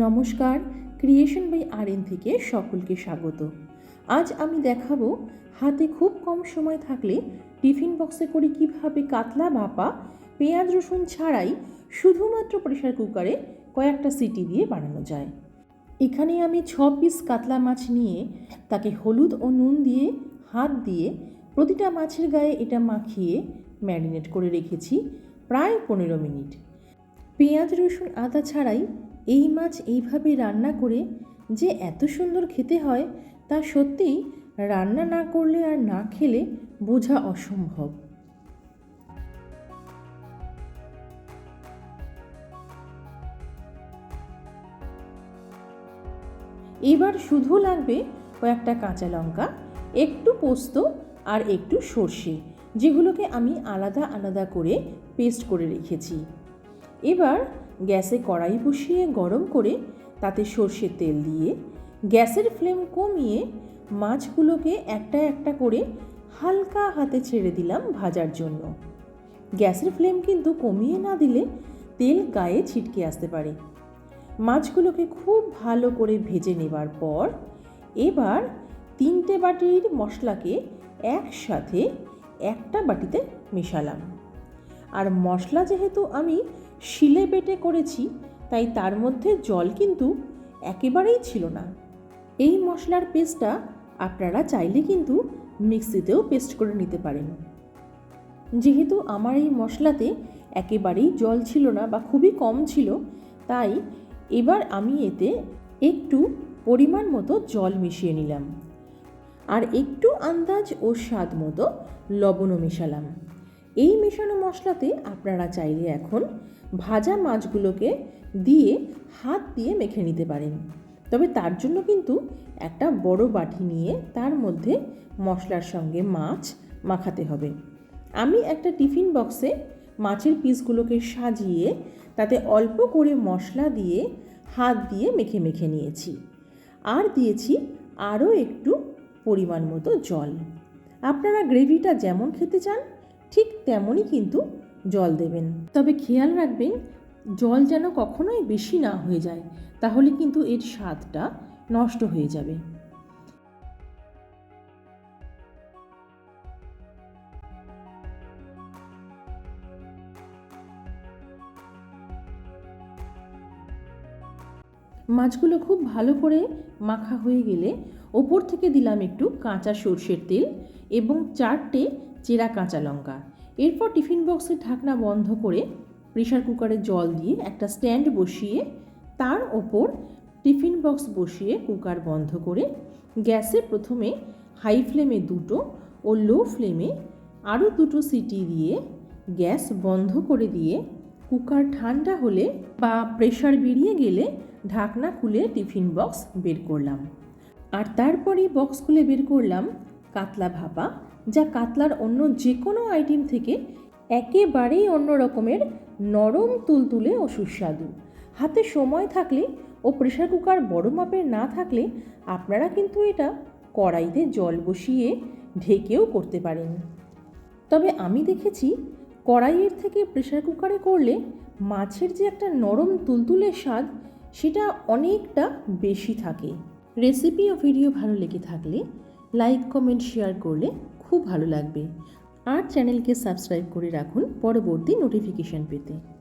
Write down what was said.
নমস্কার creation by R N থেকে সকলকে স্বাগত। আজ আমি দেখাবো হাতে খুব কম সময় থাকলে টিফিন বক্সে করে কীভাবে কাতলা ভাপা পেঁয়াজ রসুন ছাড়াই শুধুমাত্র প্রেশার কুকারে কয়েকটা সিটি দিয়ে বানানো যায়। এখানে আমি ছ পিস কাতলা মাছ নিয়ে তাকে হলুদ ও নুন দিয়ে, হাত দিয়ে প্রতিটা মাছের গায়ে এটা মাখিয়ে ম্যারিনেট করে রেখেছি প্রায় পনেরো মিনিট। পেঁয়াজ রসুন আদা ছাড়াই এই মাছ এইভাবে রান্না করে যে এত সুন্দর খেতে হয়, তা সত্যিই রান্না না করলে আর না খেলে বোঝা অসম্ভব। এবার শুধু লাগবে কয়েকটা কাঁচা লঙ্কা, একটু পোস্ত আর একটু সর্ষে, যেগুলোকে আমি আলাদা আলাদা করে পেস্ট করে রেখেছি। এবার গ্যাসে কড়াই বসিয়ে গরম করে তাতে সর্ষের তেল দিয়ে গ্যাসের ফ্লেম কমিয়ে মাছগুলোকে একটা একটা করে হালকা হাতে ছেড়ে দিলাম ভাজার জন্য। গ্যাসের ফ্লেম কিন্তু কমিয়ে না দিলে তেল গায়ে ছিটকে আসতে পারে। মাছগুলোকে খুব ভালো করে ভেজে নেবার পর এবার তিনটে বাটির মশলাকে একসাথে একটা বাটিতে মেশালাম। আর মশলা যেহেতু আমি শিলে বেটে করেছি, তাই তার মধ্যে জল কিন্তু একেবারেই ছিল না। এই মশলার পেস্টটা আপনারা চাইলে কিন্তু মিক্সিতেও পেস্ট করে নিতে পারেন। যেহেতু আমার এই মশলাতে একেবারেই জল ছিল না বা খুবই কম ছিল, তাই এবার আমি এতে একটু পরিমাণ মতো জল মিশিয়ে নিলাম। আর একটু আন্দাজ ও স্বাদ মতো লবণও মেশালাম। এই মেশানো মশলাতে আপনারা চাইলে এখন ভাজা মাছগুলোকে দিয়ে হাত দিয়ে মেখে নিতে পারেন। তবে তার জন্য কিন্তু একটা বড় বাটি নিয়ে তার মধ্যে মশলার সঙ্গে মাছ মাখাতে হবে। আমি একটা টিফিন বক্সে মাছের পিসগুলোকে সাজিয়ে তাতে অল্প করে মশলা দিয়ে হাত দিয়ে মেখে মেখে নিয়েছি। আর দিয়েছি আরও একটু পরিমাণ মতো জল। আপনারা গ্রেভিটা যেমন খেতে চান ঠিক তেমনই কিন্তু জল দেবেন। তবে খেয়াল রাখবেন, জল যেন কখনোই বেশি না হয়ে যায়, তাহলে কিন্তু এর স্বাদটা নষ্ট হয়ে যাবে। মাছগুলো খুব ভালো করে মাখা হয়ে গেলে ওপর থেকে দিলাম একটু কাঁচা সর্ষের তেল এবং চারটে চেরা কাঁচা লঙ্কা। এরপর টিফিন বক্সের ঢাকনা বন্ধ করে প্রেশার কুকারে জল দিয়ে একটা স্ট্যান্ড বসিয়ে তার ওপর টিফিন বক্স বসিয়ে কুকার বন্ধ করে গ্যাসে প্রথমে হাই ফ্লেমে দুটো ও লো ফ্লেমে আরও দুটো সিটি দিয়ে গ্যাস বন্ধ করে দিয়ে কুকার ঠান্ডা হলে বা প্রেশার বেরিয়ে গেলে ঢাকনা খুলে টিফিন বক্স বের করলাম। আর তারপরেই বক্স খুলে বের করলাম কাতলা ভাপা, যা কাতলার অন্য যে কোনো আইটেম থেকে একেবারেই অন্য রকমের নরম তুলতুলে ও সুস্বাদু। হাতে সময় থাকলে ও প্রেশার কুকার বড় মাপের না থাকলে আপনারা কিন্তু এটা কড়াইতে জল বসিয়ে ঢেকেও করতে পারেন। তবে আমি দেখেছি কড়াইয়ের থেকে প্রেশার কুকারে করলে মাছের যে একটা নরম তুলতুলে স্বাদ, সেটা অনেকটা বেশি থাকে। রেসিপি ও ভিডিও ভালো লেগে থাকলে লাইক কমেন্ট শেয়ার করলে খুব ভালো লাগবে। আর চ্যানেলকে সাবস্ক্রাইব করে রাখুন পরবর্তী নোটিফিকেশান পেতে।